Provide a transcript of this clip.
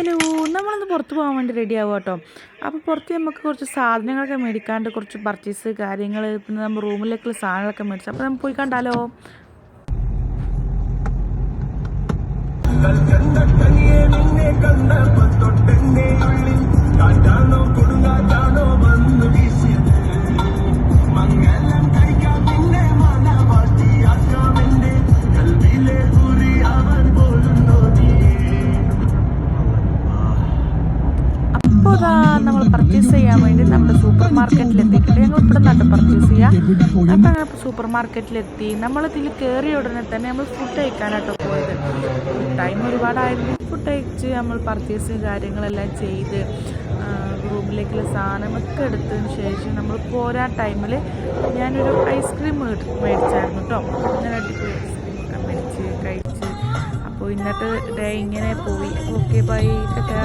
Hello നമ്മളൊന്ന് പുറത്ത് പോകാൻ വേണ്ടി റെഡി ആവുക കേട്ടോ. അപ്പോൾ പുറത്ത് നമുക്ക് കുറച്ച് സാധനങ്ങളൊക്കെ മേടിക്കാണ്ട് കുറച്ച് പർച്ചേസ് കാര്യങ്ങൾ പിന്നെ നമ്മൾ റൂമിലേക്കുള്ള സാധനങ്ങളൊക്കെ മേടിച്ചു. അപ്പോൾ നമുക്ക് പോയി കണ്ടാലോ? ഇതാ നമ്മൾ പർച്ചേസ് ചെയ്യാൻ വേണ്ടി നമ്മുടെ സൂപ്പർ മാർക്കറ്റിൽ എത്തിയിട്ടുണ്ട് ഞങ്ങൾ ഇവിടെ നിന്നാണ് പർച്ചേസ് ചെയ്യുക അപ്പം അങ്ങനെ സൂപ്പർ മാർക്കറ്റിലെത്തി നമ്മളിതിൽ കയറിയ ഉടനെ തന്നെ നമ്മൾ ഫുഡ് കഴിക്കാനായിട്ട് പോയത്. ടൈം ഒരുപാടായിരുന്നു. ഫുഡ് കഴിച്ച് നമ്മൾ പർച്ചേസ് കാര്യങ്ങളെല്ലാം ചെയ്ത് റൂമിലേക്കുള്ള സാധനമൊക്കെ എടുത്തതിന് ശേഷം നമ്മൾ പോരാ ടൈമിൽ ഞാനൊരു ഐസ്ക്രീം മേടിച്ചായിരുന്നു കേട്ടോ അങ്ങനെ അടിപൊളി ഐസ്ക്രീമൊക്കെ മേടിച്ച് കഴിച്ച്. അപ്പോൾ ഇന്നത്തെ ഡേ ഇങ്ങനെ പോയി. Okay bye Tata